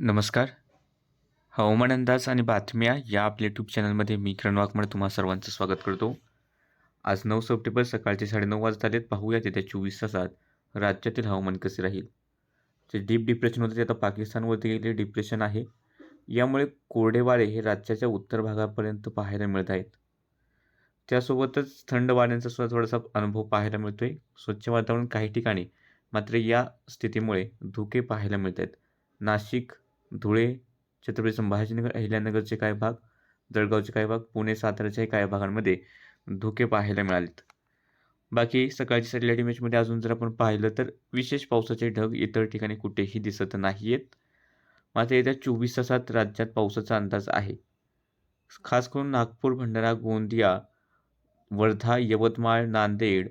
नमस्कार. हवामान अंदाज आणि बातम्या या आपल्या यूट्यूब चॅनलमध्ये मी किरण वाघमारे तुम्हा सर्वांचं स्वागत करतो. आज नऊ सप्टेंबर सकाळचे साडेनऊ वाजता आलेत पाहूया येत्या चोवीस तासात राज्यातील हवामान कसे राहील? जे डीप डिप्रेशन होतं ते आता पाकिस्तानवरती गेले. डिप्रेशन आहे. यामुळे कोरडे वारे हे राज्याच्या उत्तर भागापर्यंत पाहायला मिळत आहेत. त्यासोबतच थंड वाऱ्यांचा सुद्धा थोडासा अनुभव पाहायला मिळतो आहे स्वच्छ वातावरण काही ठिकाणी मात्र या स्थितीमुळे धुके पाहायला मिळत आहेत. नाशिक धुळे छत्रपती संभाजीनगर अहिल्यानगरचे काही भाग जळगावचे काही भाग पुणे साताऱ्याच्याही काही भागांमध्ये धुके पाहायला मिळालेत. बाकी सकाळची सॅटेलाईट इमेजमध्ये अजून जर आपण पाहिलं तर विशेष पावसाचे ढग इतर ठिकाणी कुठेही दिसत नाही आहेत मात्र येत्या चोवीस तासात राज्यात पावसाचा अंदाज आहे. खास करून नागपूर भंडारा गोंदिया वर्धा यवतमाळ नांदेड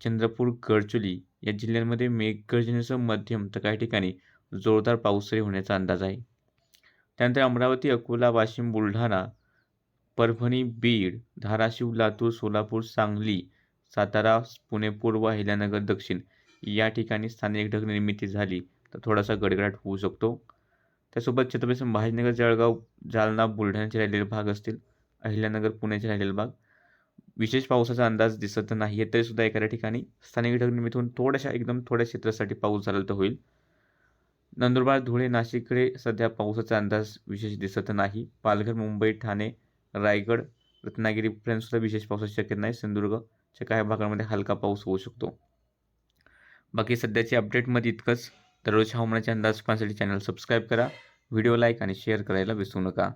चंद्रपूर गडचोली या जिल्ह्यांमध्ये मेघगर्जनेसह मध्यम तर काही ठिकाणी जोरदार पाऊसही होण्याचा अंदाज आहे. त्यानंतर अमरावती अकोला वाशिम बुलढाणा परभणी बीड धाराशिव लातूर सोलापूर सांगली सातारा पुणे पूर्व अहिल्यानगर दक्षिण या ठिकाणी स्थानिक ढग निर्मिती झाली तर थोडासा गडगडाट होऊ शकतो. त्यासोबत छत्रपती संभाजीनगर जळगाव जालना बुलढाण्याचे राहिलेले भाग असतील अहिल्यानगर पुण्याचे राहिलेले भाग. विशेष पावसाचा अंदाज दिसत नाही आहे तरीसुद्धा एखाद्या ठिकाणी स्थानिक ढग निर्मितीहून थोड्याशा एकदम थोड्या क्षेत्रासाठी पाऊस झाला तर होईल. नंदुरबार धुळे नाशिककडे सध्या पावसाचा अंदाज विशेष दिसत नाही. पालघर मुंबई ठाणे रायगड रत्नागिरीपर्यंत सुद्धा विशेष पावसाची शक्यता नाही. सिंधुदुर्गच्या काही भागांमध्ये हलका पाऊस होऊ शकतो. बाकी सध्याची अपडेटमध्ये इतकंच. दररोज हवामानाचे अंदाज पाहण्यासाठी चॅनल सबस्क्राईब करा. व्हिडिओ लाईक आणि शेअर करायला विसरू नका.